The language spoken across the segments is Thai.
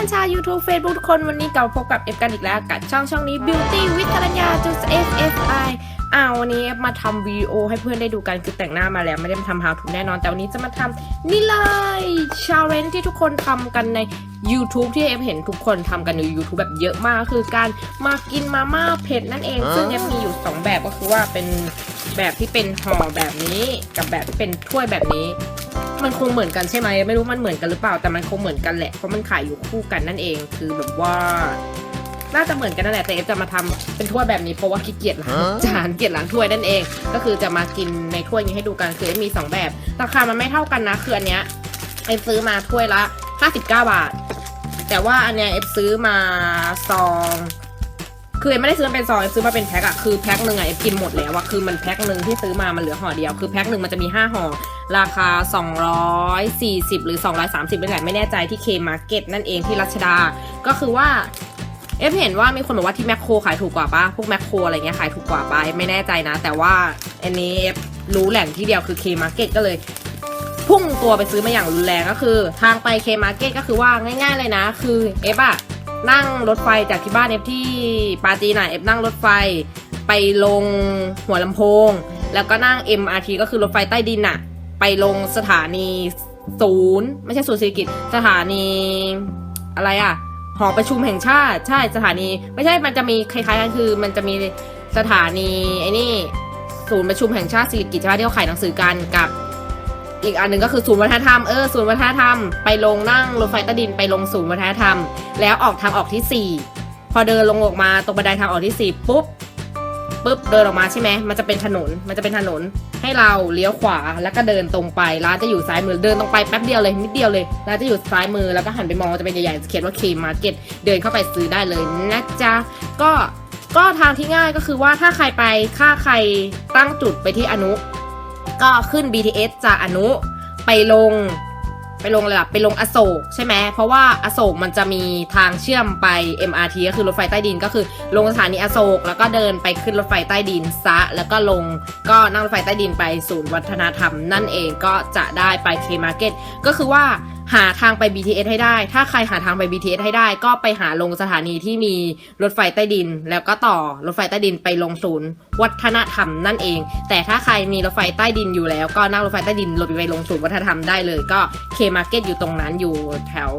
อนๆชาว YouTube Facebook ทุกคนวันนี้กลับมาพบกับเอฟกันอีกแล้วกับช่องช่องนี้ Beauty with กัญญาจุด FFI อ้าววันนี้เอฟมาทำวิดีโอให้เพื่อนได้ดูกันคือแต่งหน้ามาแล้วไม่ได้มาทำ how to แน่นอน แต่วันนี้จะมาทำนี่เลย challenge ที่ทุกคนทำกันใน YouTube ที่เอฟเห็นทุกคนทำกันใน YouTube แบบเยอะมากก็คือการมากินมาม่าเผ็ดนั่นเอง ซึ่งเอฟมีอยู่ 2 แบบก็คือว่าเป็นแบบที่เป็นห่อแบบนี้กับแบบที่เป็นถ้วยแบบนี้ มันคงเหมือนกันใช่ไหมไม่รู้มันเหมือนกันหรือเปล่า แต่มันคงเหมือนกันแหละเพราะมันขายอยู่คู่กันนั่นเองคือแบบว่า น่าจะเหมือนกันนั่นแหละแต่เอฟจะมาทำเป็นถ้วยแบบนี้เพราะว่าขี้เกียจล้างจานเกียจล้างถ้วยนั่นเอง ก็คือจะมากินในถ้วยนี้ให้ดูกันคือเอฟมีสองแบบราคามันไม่เท่ากันนะคืออันเนี้ยเอฟซื้อมาถ้วยละ 59 บาท แต่ว่าอันเนี้ยเอฟซื้อมาซอง คือเอฟไม่ได้ซื้อมาเป็นซองเอฟซื้อมาเป็นแพ็คอะคือแพ็คหนึ่งอะเอฟกินหมดแล้วอะคือมันแพ็คหนึ่งที่ซื้อมามันเหลือห่อเดียว คือแพ็คหนึ่งมันจะมีห้าห่อราคา 240 หรือ 230เป็นไหนไม่แน่ใจที่เคมาร์เก็ตนั่นเองที่รัชดา ก็คือว่าเอฟเห็นว่ามีคนบอกว่าที่แมคโครขายถูกกว่าปะพวกแมคโครอะไรเงี้ยขายถูกกว่าปะไม่แน่ใจนะ แต่ว่าอันนี้เอฟรู้แหล่งที่เดียวคือเคมาร์เก็ตก็เลยพุ่งตัวไปซื้อมาอย่างรุนแรงก็คือ ทางไปเคมาร์เก็ตก็คือว่าง่าย ๆเลยนะ คือเอฟอะ นั่งรถไฟจากที่บ้านเอฟที่ปาจีนอะเอฟนั่งรถไฟไปลงหัวลำโพง แล้วก็นั่ง MRT ก็คือรถไฟใต้ดินอะไปลงสถานีศูนย์ไม่ใช่ศูนย์เศรษฐกิจสถานีอะไรอะหอประชุมแห่งชาติใช่สถานี ไม่ใช่มันจะมีคล้ายๆกันคือ มันจะมีสถานีไอ้นี่ศูนย์ประชุมแห่งชาติสิริกิติ์ใช่ไหมที่เขาขายหนังสือกันกับ อีกอันหนึ่งก็คือศูนย์วัฒนธรรมเออศูนย์วัฒนธรรมไปลงนั่งรถไฟใต้ดินไปลงศูนย์วัฒนธรรม แล้วออกทางออกที่สี่พอเดินลงออกมาตรงบันไดทางออกที่สี่ปุ๊บปุ๊บเดินออกมาใช่ไหมมันจะเป็นถนนมันจะเป็นถนนให้เราเลี้ยวขวาแล้วก็เดินตรงไปร้านจะอยู่ซ้ายมือเดินตรงไปแป๊บเดียวเลยนิดเดียวเลยร้านจะอยู่ซ้ายมือแล้วก็หันไปมองจะเป็นใหญ่ๆเขียนว่าเคมาร์เก็ตเดินเข้าไปซื้อได้เลยนะจ๊ะก็ก็ทางที่ง่ายก็คือว่าถ้าใครไปถ้าใครตั้งจุดไปที่อนุ ก็ขึ้น BTS จากอนุไปลงไปลงอะไรล่ะไปลงอโศกใช่ไหมเพราะว่าอโศกมันจะมีทางเชื่อมไป MRT ก็คือรถไฟใต้ดินก็คือ ลงสถานีอโศกแล้วก็เดินไปขึ้นรถไฟใต้ดินซะ แล้วก็ลงก็นั่งรถไฟใต้ดินไปศูนย์วัฒนธรรม นั่นเองก็จะได้ไปเคมาร์เก็ตก็คือว่าหาทางไป BTS ให้ได้ ถ้าใครหาทางไป BTS ให้ได้ ก็ไปหาลงสถานีที่มีรถไฟใต้ดิน แล้วก็ต่อรถไฟใต้ดินไปลงศูนย์ วัฒนธรรมนั่นเอง แต่ถ้าใครมีรถไฟใต้ดินอยู่แล้ว ก็นั่งรถไฟใต้ดินลงไปลงศูนย์วัฒนธรรมได้เลยก็เคมาร์เก็ตอยู่ตรงนั้นอยู่แถว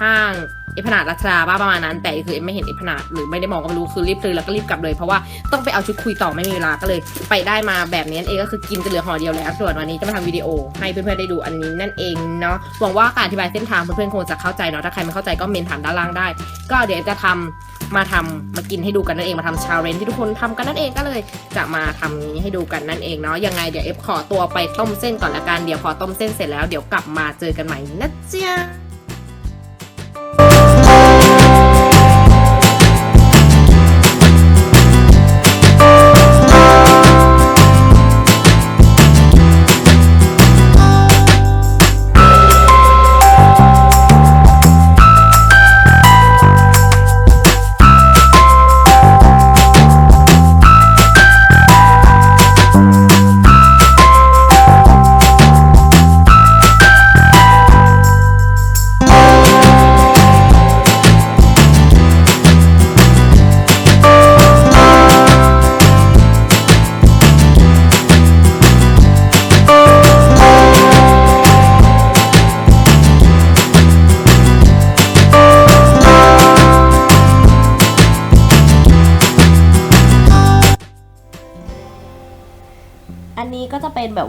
ห้างเอพนาดรัชดาบ้าประมาณนั้น แต่คือเอ็มไม่เห็นเอพนาดหรือไม่ได้มองก็ไม่รู้คือรีบซื้อแล้วก็รีบกลับเลยเพราะว่าต้องไปเอาชุดคุยต่อไม่มีเวลาก็เลย ไปได้มาแบบนี้นเองก็คือกินจะเหลือห่อเดียวแล้วส่วนวันนี้จะมาทำวิดีโอให้เพื่อนๆได้ดูอันนี้นั่นเองเนาะหวังว่าการอธิบายเส้นทางเพื่อนๆคงจะเข้าใจเนาะถ้าใครไม่เข้าใจก็เมนถามด้านล่างได้ ก็เดี๋ยวจะทำ มาทำมากินให้ดูกันนั่นเองมาทำชาเลนที่ทุกคนทำกันนั่นเองก็เลย จะมาทำนี้ให้ดูกันนั่นเองเนาะยังไงเดี๋ยวเอฟขอตัวไปต้มเส้นก่อนละกันเดี๋ยวพอต้มเส้นเสร็จแล้วเดี๋ยวกลับมาเจอกันใหม่นะจ๊ะ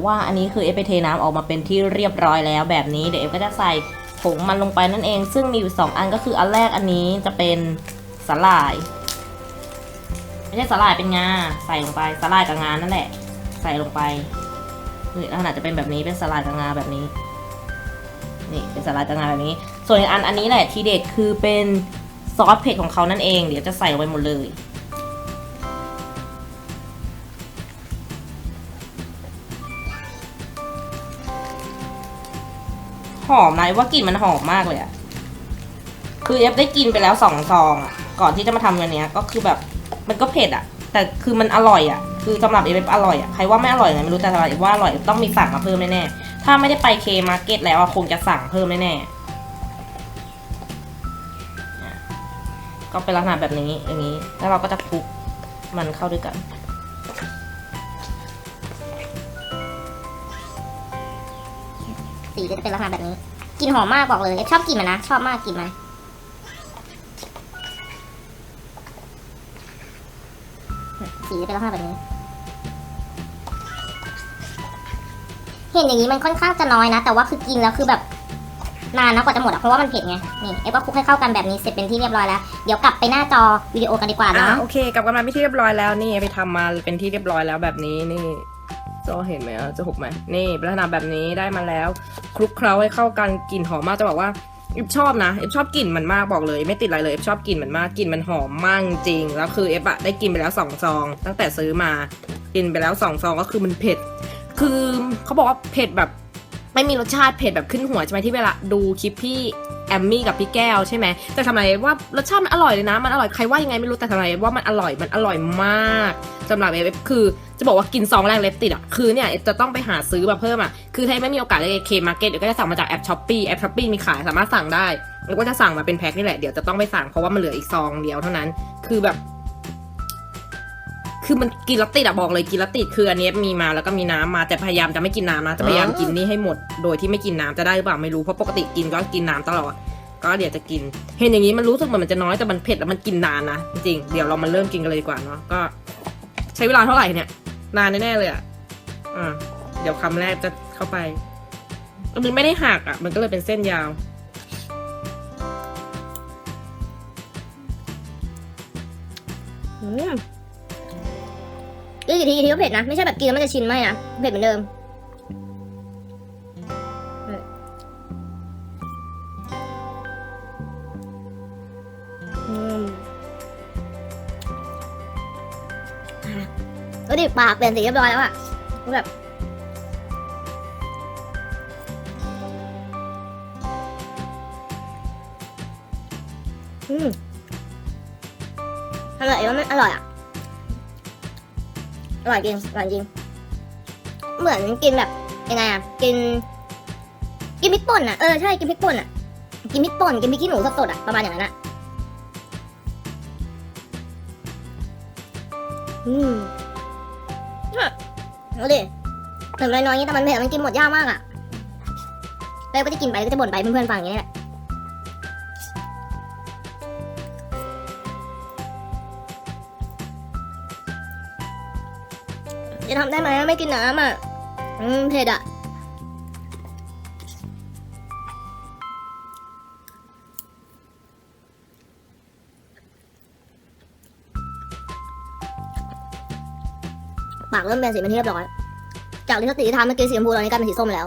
ว่าอันนี้คือเอฟไปเทน้ำออกมาเป็นที่เรียบร้อยแล้วแบบนี้เดี๋ยวเอฟก็จะใส่ผงมันลงไปนั่นเอง ซึ่งมีอยู่สองอันก็คืออันแรกอันนี้จะเป็นสาหร่ายไม่ใช่สาหร่ายเป็นงาใส่ลงไปสาหร่ายกับงานั่นแหละ ใส่ลงไปนี่ลักษณะจะเป็นแบบนี้เป็นสาหร่ายกับงาแบบนี้ นี่เป็นสาหร่ายกับงาแบบนี้ ส่วนอีกอันอันนี้แหละทีเด็ดคือเป็นซอสเผ็ดของเขานั่นเอง เดี๋ยวจะใส่ลงไปหมดเลย อมนะว่ากลิ่นมันหอมมากเลยอะคือเอฟได้กินไปแล้วสองซองอะก่อนที่จะมาทำวันนี้ก็คือแบบมันก็เผ็ดอะแต่คือมันอร่อยอะคือสำหรับเอฟอร่อยอะใครว่าไม่อร่อยนะไม่รู้แต่สำหรับเอฟว่าอร่อยต้องมีสั่งมาเพิ่มแน่ๆถ้าไม่ได้ไปเคมาร์เก็ตแล้วอะคงจะสั่งเพิ่มแน่ๆก็เป็นลักษณะแบบนี้อย่างนี้ แล้วเราก็จะคลุกมันเข้าด้วยกัน สีจะเป็นลักษณะแบบนี้กลินหอมมากบอกเลยเอฟชอบกลินมันนะชอบมากกลินมันสีจะเป็นลักษณะแบบนี้ เห็นอย่างนี้มันค่อนข้างจะน้อยนะ แต่ว่าคือกินแล้วคือแบบนานนะกว่าจะหมดอะเพราะว่ามันเผ็ดไงนี่เอฟก็คลุกให้เข้ากันแบบนี้เสร็จเป็นที่เรียบร้อยแล้ว เดี๋ยวกลับไปหน้าจอวิดีโอกันดีกว่าอะเนาะโอเคกลับกันมาเป็นที่เรียบร้อยแล้วนี่ไปทำมาเป็นที่เรียบร้อยแล้วแบบนี้นี่ จะเห็นไหมจะหกไหมนี่เป็นลักษณะแบบนี้ได้มาแล้ว คลุกเคล้าให้เข้ากันกลิ่นหอมมากจะบอกว่าเอฟชอบนะเอฟชอบกลิ่นมันมากบอกเลย ไม่ติดอะไรเลยเอฟชอบกลิ่นมันมากกลิ่นมันหอมมากจริงแล้วคือเอฟอะได้กินไปแล้วสองซอง ตั้งแต่ซื้อมากินไปแล้วสองซองก็คือมันเผ็ด คือเขาบอกว่าเผ็ดแบบ ไม่มีรสชาติเผ็ดแบบขึ้นหัวใช่ไหมที่เวลาดูคลิปพี่ แอมมี่กับพี่แก้วใช่ไหมแต่ทำไมว่ารสชาติมันอร่อยเลยนะ มันอร่อยใครว่ายังไงไม่รู้แต่ทำไมว่ามันอร่อยมันอร่อยมากสำหรับเอฟคือจะบอกว่ากินซองแรกเล็บติดอะคือเนี่ยจะต้องไปหาซื้อมาเพิ่มอะคือถ้าไม่มีโอกาสได้เคมาร์เก็ตเดี๋ยวก็จะสั่งมาจากแอปช้อปปี้แอปช้อปปี้มีขายสามารถสั่งได้แล้วก็จะสั่งมาเป็นแพ็คนี่แหละเดี๋ยวจะต้องไปสั่งเพราะว่ามันเหลืออีกซองเดียวเท่านั้น คือแบบ คือมันกินแล้วติดอะบอกเลยกินแล้วติดคืออันนี้มีมาแล้วก็มีน้ำมาแต่พยายามจะไม่กินน้ำนะจะพยายามกินนี่ให้หมด โดยที่ไม่กินน้ำจะได้หรือเปล่าไม่รู้เพราะปกติกินก็กินน้ำตลอด ก็เดี๋ยวจะกิน เห็นอย่างนี้มันรู้สึกเหมือนมันจะน้อยแต่มันเผ็ดแล้วมันกินนานนะจริงเดี๋ยวเรามาเริ่มกินกันเลยดีกว่าเนาะก็ ใช้เวลาเท่าไหร่เนี่ย นานแน่ๆเลยอะอ่าเดี๋ยวคำแรกจะเข้าไปมันไม่ได้หักอะมันก็เลยเป็นเส้นยาวอืม กินกี่ทีกี่ทีก็เผ็ดนะ ไม่ใช่แบบกินแล้วมันจะชินไม่นะ เผ็ดเหมือนเดิมอืมเออดิปากเปลี่ยนสีเรียบร้อยแล้วอะแบบอืมอร่อยว่ามันอร่อยอะ ร่อยจริงอร่อยจริง เหมือนกินแบบยังไงอะกิน กินพริกป่นอะเออใช่กินพริกป่นอะกินพริกป่นกินพริกขี้หนูสดๆอะประมาณอย่างนั้นอะอืมเอาดิถึงน้อยๆอย่างนี้แต่มันเผ็ดมันกินหมดยากมากอะแล้วก็จะกินไปก็จะบ่นไปเพื่อนๆฟังอย่างนี้แหละ จะทำได้ไหมไม่กินน้ำอะ อืมเผ็ดอะ ปากเริ่มเป็นสีเป็นที่เรียบร้อย จากที่สติที่ทำเมื่อกี้สีชมพูตอนนี้กลายเป็นสีส้มแล้ว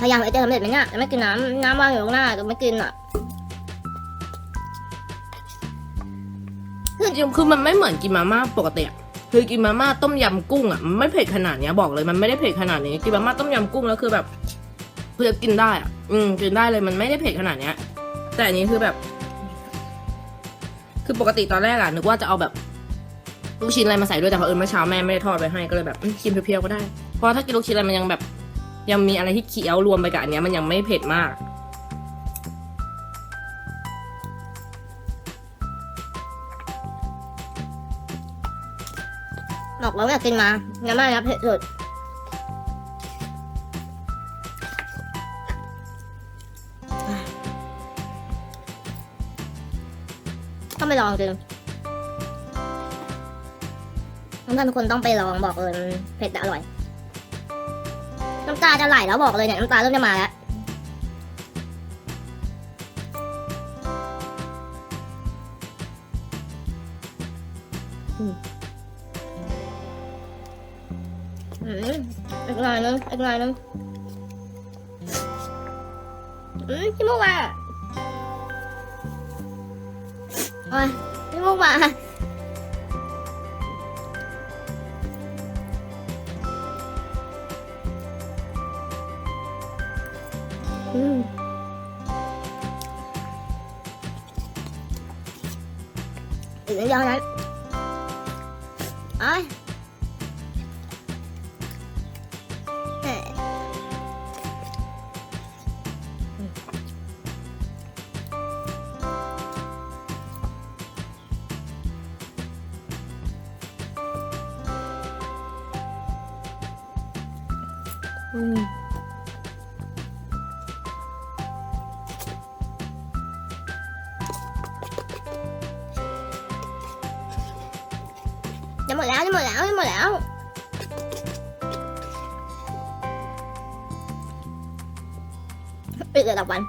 พยายามไอเจะสำเร็จไหมเนี่ยจะไม่กินน้ำน้ำวางอยู่ข้างหน้าจะไม่กินอะจริงๆคือมันไม่เหมือนกินมาม่าปกติอะคือกินมาม่าต้มยำกุ้งอะมันไม่เผ็ดขนาดเนี้ยบอกเลยมันไม่ได้เผ็ดขนาดนี้กินมาม่าต้มยำกุ้งแล้วคือแบบคือกินได้อะ อืมกินได้เลยมันไม่ได้เผ็ดขนาดเนี้ย แต่อันนี้คือแบบ คือปกติตอนแรกอะนึกว่าจะเอาแบบลูกชิ้นอะไรมาใส่ด้วยแต่พอเอิญเมื่อเช้าแม่ไม่ได้ทอดไว้ให้ก็เลยแบบกินเพียวๆก็ได้เพราะถ้ากินลูกชิ้นอะไรมันยังแบบ ยังมีอะไรที่เคี้ยวรวมไปกับอันเนี้ยมันยังไม่เผ็ดมากบอกแล้วอยากกินมาน้ำมันนะเผ็ดสุดต้องไปลองจริงเพื่อนทุกคนต้องไปลองบอกเลยเผ็ดแต่อร่อยำตาจะไหลแล้วบอกเลยเนี่ยน้ำตาเริ่มจะมาแล้วอืมอีกหน่อยนึงอีกหน่อยนึงอืมขี้มูกมาโอ้ยขี้มูกมา เดียวนั้นไอ้อืม แล้วปิดเลยต่อวัน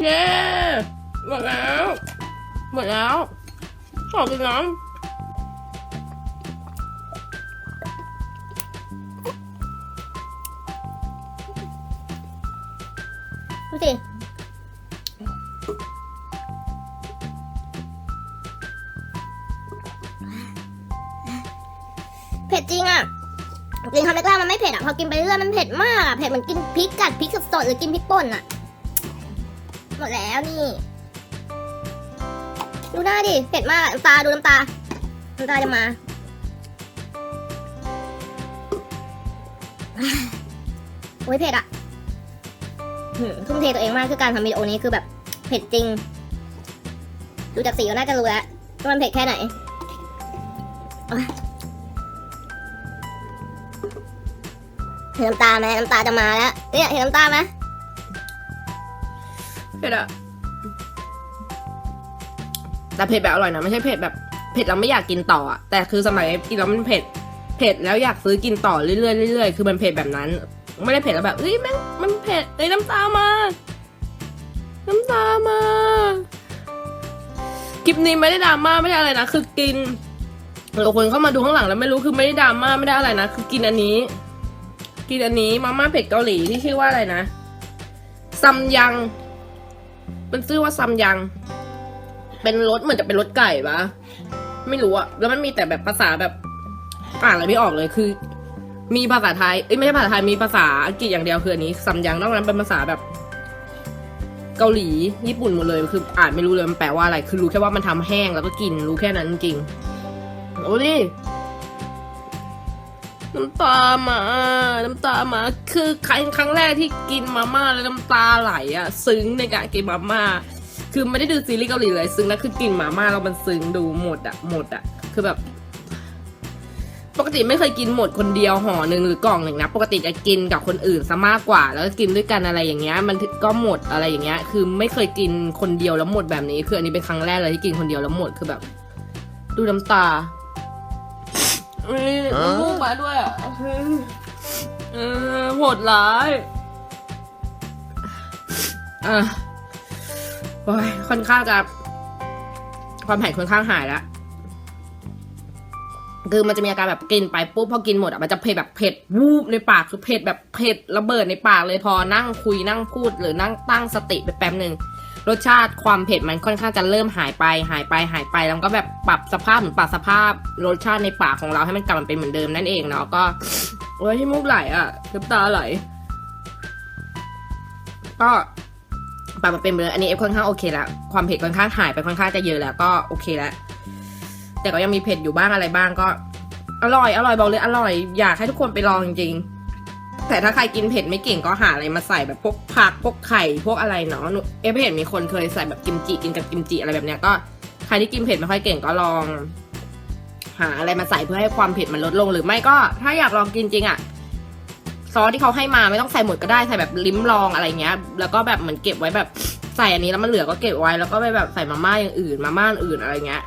เย้หมดแล้ว หมดแล้ว ขอบคุณน้อง มันเผ็ดมากอะเผ็ดเหมือนกินพริกกัดพริกสดๆหรือกินพริกป่นอะหมดแล้วนี่ ดูหน้าดิ เผ็ดมากน้ำตาดูน้ำตา น้ำตาจะมา โอ้ยเผ็ดอะทุ่มเทตัวเองมากคือการทำวิดีโอนี้คือแบบเผ็ดจริง ดูจากสีก็น่าจะรู้แล้วว่ามันเผ็ดแค่ไหน เห็นน้ำตาไหมน้ำตาจะมาแล้ว เนี่ยเห็นน้ำตาไหมเผ็ดอะแต่เผ็ดแบบอร่อยนะ ไม่ใช่เผ็ดแบบเผ็ดเราไม่อยากกินต่ออะแต่คือสมัยกินแล้วมันเผ็ดเผ็ดแล้วอยากซื้อกินต่อเรื่อยๆเรื่อยๆคือมันเผ็ดแบบนั้น ไม่ได้เผ็ดแล้วแบบเอ้ยแม่งมันเผ็ดเอ้ยน้ำตามา น้ำตามาคลิปนี้ไม่ได้ดราม่าไม่ได้อะไรนะคือกินหลายคนเข้ามาดูข้างหลังแล้วไม่รู้คือไม่ได้ดราม่าไม่ได้อะไรนะคือกินอันนี้ กินอันนี้มาม่าเผ็ดเกาหลีที่ชื่อว่าอะไรนะซัมยังเป็นชื่อว่าซัมยัง เป็นรสเหมือนจะเป็นรสไก่ปะไม่รู้อะแล้วมันมีแต่แบบภาษาแบบ อ่านอะไรไม่ออกเลยคือ มีภาษาไทยเอ้ยไม่ใช่ภาษาไทยมีภาษาอังกฤษอย่างเดียวคืออันนี้ซัมยังนอกนั้นเป็นภาษาแบบ เกาหลีญี่ปุ่นหมดเลยคืออ่านไม่รู้เลยมันแปลว่าอะไร คือรู้แค่ว่ามันทำแห้งแล้วก็กินรู้แค่นั้นจริงโอ้ดิ น้ำตามา น้ำตามา คือครั้งครั้งแรกที่กินมาม่าแล้วน้ำตาไหลอะซึ้งในการกินมาม่า คือไม่ได้ดูซีรีส์เกาหลีเลยซึ้งนะคือกินมาม่าแล้วมันซึ้งดูหมดอะหมดอะคือแบบ ปกติไม่เคยกินหมดคนเดียวห่อหนึ่งหรือกล่องหนึ่งนะ ปกติจะกินกับคนอื่นซะมากกว่า แล้วก็กินด้วยกันอะไรอย่างเงี้ย มันก็หมดอะไรอย่างเงี้ย คือไม่เคยกินคนเดียวแล้วหมดแบบนี้ คืออันนี้เป็นครั้งแรกเลยที่กินคนเดียวแล้วหมดคือแบบ ดูน้ำตา เอ้ยน้ำมูกมาด้วยอะเออโหดร้ายอะโอ้ยค่อนข้างจะความเผ็ดค่อนข้างหายแล้ว คือมันจะมีอาการแบบกินไปปุ๊บพอกินหมดอะมันจะเผ็ดแบบเผ็ดวูบในปากคือเผ็ดแบบเผ็ดระเบิดในปากเลยพอนั่งคุยนั่งพูดหรือนั่งตั้งสติไปแป๊บหนึ่ง รสชาติความเผ็ดมันค่อนข้างจะเริ่มหายไป หายไปหายไปแล้วก็แบบปรับสภาพเหมือนปรับสภาพรสชาติในปากของเราให้มันกลับมาเป็นเหมือนเดิมนั่นเองเนาะก็โอ้ยที่มูกไหลอะน้ำตาไหลก็ปรับมาเป็นเหมือนอันนี้เอฟค่อนข้างโอเคแล้วความเผ็ดค่อนข้างหายไปค่อนข้างจะเยอะแล้วก็โอเคแล้วแต่ก็ยังมีเผ็ดอยู่บ้างอะไรบ้างก็ อร่อยอร่อยบอกเลยอร่อย อยากให้ทุกคนไปลองจริงๆ แต่ถ้าใครกินเผ็ดไม่เก่งก็หาอะไรมาใส่แบบพวกผักพวกไข่พวกอะไรเนาะเอฟเห็นมีคนเคยใส่แบบกิมจิกินกับกิมจิอะไรแบบเนี้ยก็ใครที่กินเผ็ดไม่ค่อยเก่งก็ลอง หาอะไรมาใส่เพื่อให้ความเผ็ดมันลดลงหรือไม่ก็ถ้าอยากลองกินจริงอะซอสที่เขาให้มาไม่ต้องใส่หมดก็ได้ใส่แบบลิ้มลองอะไรเงี้ย แล้วก็แบบเหมือนเก็บไว้แบบใส่อันนี้แล้วมันเหลือก็เก็บไว้แล้วก็ไปแบบใส่มาม่าอย่างอื่นมาม่าอื่นอะไรเงี้ย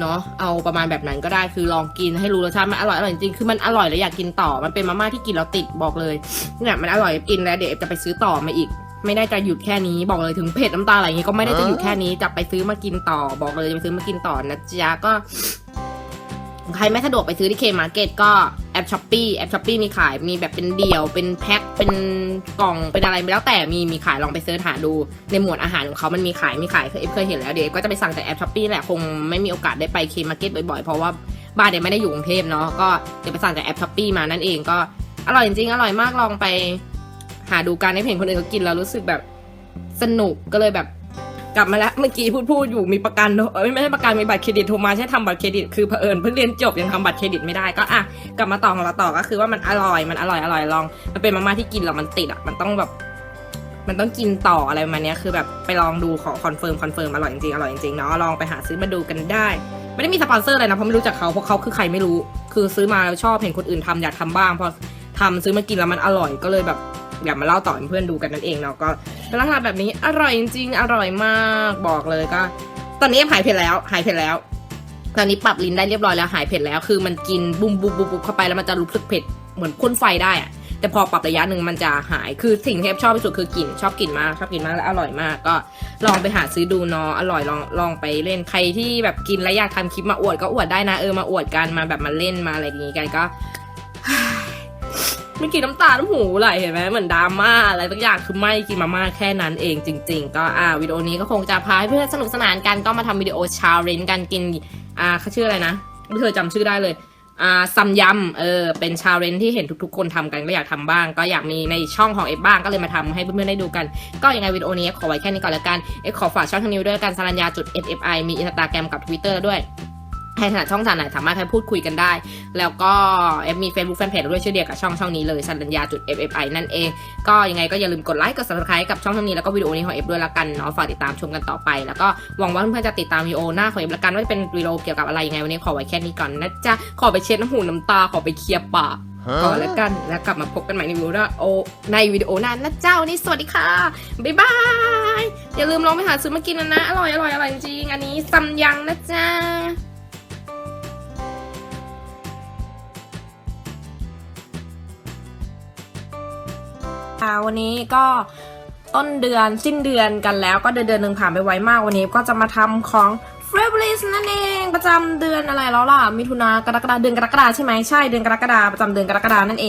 เนาะเอาประมาณแบบนั้นก็ได้คือลองกินให้รู้รสชาติมันอร่อยอร่อยจริงคือมันอร่อยแล้วอยากกินต่อมันเป็นมาม่าที่กินแล้วติดบอกเลยเนี่ยมันอร่อยกินแล้วเดี๋ยวจะไปซื้อต่อมาอีก ไม่ได้จะหยุดแค่นี้บอกเลยถึงเผ็ดน้ำตาไหลอย่างงี้ก็ไม่ได้จะหยุดแค่นี้จะไปซื้อมากินต่อบอกเลยจะไปซื้อมากินต่อนะจ๊ะก็ ใครไม่สะดวกไปซื้อที่เคมาร์เก็ตก็แอปช้อปปี้แอปช้อปปี้มีขายมีแบบเป็นเดี่ยว เป็นแพ็คเป็นกล่องเป็นอะไรแล้วแต่มีมีขายลองไปเสิร์ชหาดู ในหมวดอาหารของเขามันมีขายมีขายเคยเคยเห็นแล้วเดี๋ยวก็จะไปสั่งจากแอปช้อปปี้แหละคงไม่มีโอกาสได้ไปเคมาร์เก็ตบ่อยๆ เพราะว่าบ้านเดี๋ยวไม่ได้อยู่กรุงเทพเนาะก็เดี๋ยวไปสั่งจากแอปช้อปปี้มานั่นเองก็อร่อยจริงๆอร่อยมากลองไป หาดูการให้เห็นคนอื่นเขากินแล้วรู้สึกแบบสนุกก็เลยแบบ กลับมาแล้วเมื่อกี้พูดพูดอยู่มีประกันเอ้ยไม่ใช่ประกันมีบัตรเครดิตโทรมาใช่ทำบัตรเครดิตคือเผอิญเพิ่งเรียนจบยังทำบัตรเครดิตไม่ได้ก็อะกลับมาต่อของเราต่อก็คือว่ามันอร่อยมันอร่อยอร่อยลอง มันเป็นมาม่าที่กินแล้วมันติดอะมันต้องแบบ มันต้องกินต่ออะไรประมาณเนี้ยคือแบบไปลองดูขอคอนเฟิร์มคอนเฟิร์มอร่อยจริงๆอร่อยจริงๆเนาะลองไปหาซื้อมาดูกันได้ ไม่ได้มีสปอนเซอร์เลยนะเพราะไม่รู้จักเขาเพราะเขาคือใครไม่รู้ คือซื้อมาแล้วชอบเห็นคนอื่นทำอยากทำบ้างพอทำซื้อมากินแล้วมันอร่อยก็เลยแบบ อยากมาเล่าต่อให้เพื่อนดูกันนั่นเองเนาะก็เป็นลักษณะแบบนี้อร่อยจริงอร่อยมากบอกเลยก็ ตอนนี้หายเผ็ดแล้วหายเผ็ดแล้ว ตอนนี้ปรับลิ้นได้เรียบร้อยแล้วหายเผ็ดแล้วคือมันกินบุมบุมบุมบุมเข้าไปแล้วมันจะรู้สึกเผ็ดเหมือนพ่นไฟได้อะแต่พอปรับระยะหนึ่งมันจะหาย คือสิ่งที่ชอบที่สุดคือกลิ่น ชอบกลิ่นมาก ชอบกลิ่นมากและอร่อยมาก ก็ลองไปหาซื้อดูเนาะ อร่อยลองลองไปเล่น ใครที่แบบกินแล้วอยากทำคลิปมาอวดก็อวดได้นะ เออมาอวดกัน มาแบบมาเล่นมาอะไรอย่างงี้กันก็ ไม่กินน้ำตาน้ำหูไหลเห็นไหมเหมือนดราม่าอะไรบางอย่างคือไม่กินมาม่าแค่นั้นเองจริง ๆ ก็อ่าวิดีโอนี้ก็คงจะพาให้เพื่อนสนุกสนานกันก็มาทำวิดีโอชาเลนจ์กันกินอ่าเขาชื่ออะไรนะไม่เคยจำชื่อได้เลยอ่าซัมยำเออเป็นชาเลนจ์ที่เห็นทุกๆ คนทำกันก็อยากทำบ้าง ก็อยากมีในช่องของเอฟบ้างก็เลยมาทำให้เพื่อนๆได้ดูกัน ก็ยังไงวิดีโอนี้ขอไว้แค่นี้ก่อนแล้วกันเอฟขอฝากช่องทางนี้ไว้ด้วยกันสรัญญาจุด ffi มีอินสตาแกรมกับ Twitter ด้วย ใครถนัดช่องทางไหนสามารถให้พูดคุยกันได้ แล้วก็เอฟมี Facebook Fanpage ด้วยชื่อเดียวกับช่องช่องนี้เลยสัญญาจุด ffi นั่นเอง ก็ยังไงก็อย่าลืมกดไลค์กด subscribe กับช่องช่องนี้แล้วก็วิดีโอนี้ของเอฟด้วยละกันเนาะฝากติดตามชมกันต่อไป แล้วก็หวังว่าเพื่อนๆจะติดตามวิดีโอหน้าของเอฟละกันว่าจะเป็นวิดีโอเกี่ยวกับอะไรยังไงวันนี้ขอไว้แค่นี้ก่อนนะจ๊ะขอไปเช็ดน้ำหูน้ำตาขอไปเคลียร์ปากก่อนแล้วกันแล้วกลับมาพบกันใหม่ในวิดีโอหน้าโอในวิดีโอหน้านะเจ้าวันนี้สวัสดีค่ะบ๊ายบายอย่าลืมลองไปหาซื้อมากินนะนะอร่อยอร่อยอร่อยจริงๆอันนี้ซัมยังนะจ๊ะ คะวันนี้ก็ต้นเดือนสิ้นเดือนกันแล้วก็เดือนเดือนหนึ่งผ่านไปไวมากวันนี้ก็จะมาทำของเฟรบลิสนั่นเองประจำเดือนอะไรแล้วล่ะมิถุนากรกฎาเดือนกรกฎาใช่ไหมใช่เดือนกรกฎาประจำเดือนกรกฎานั่นเอง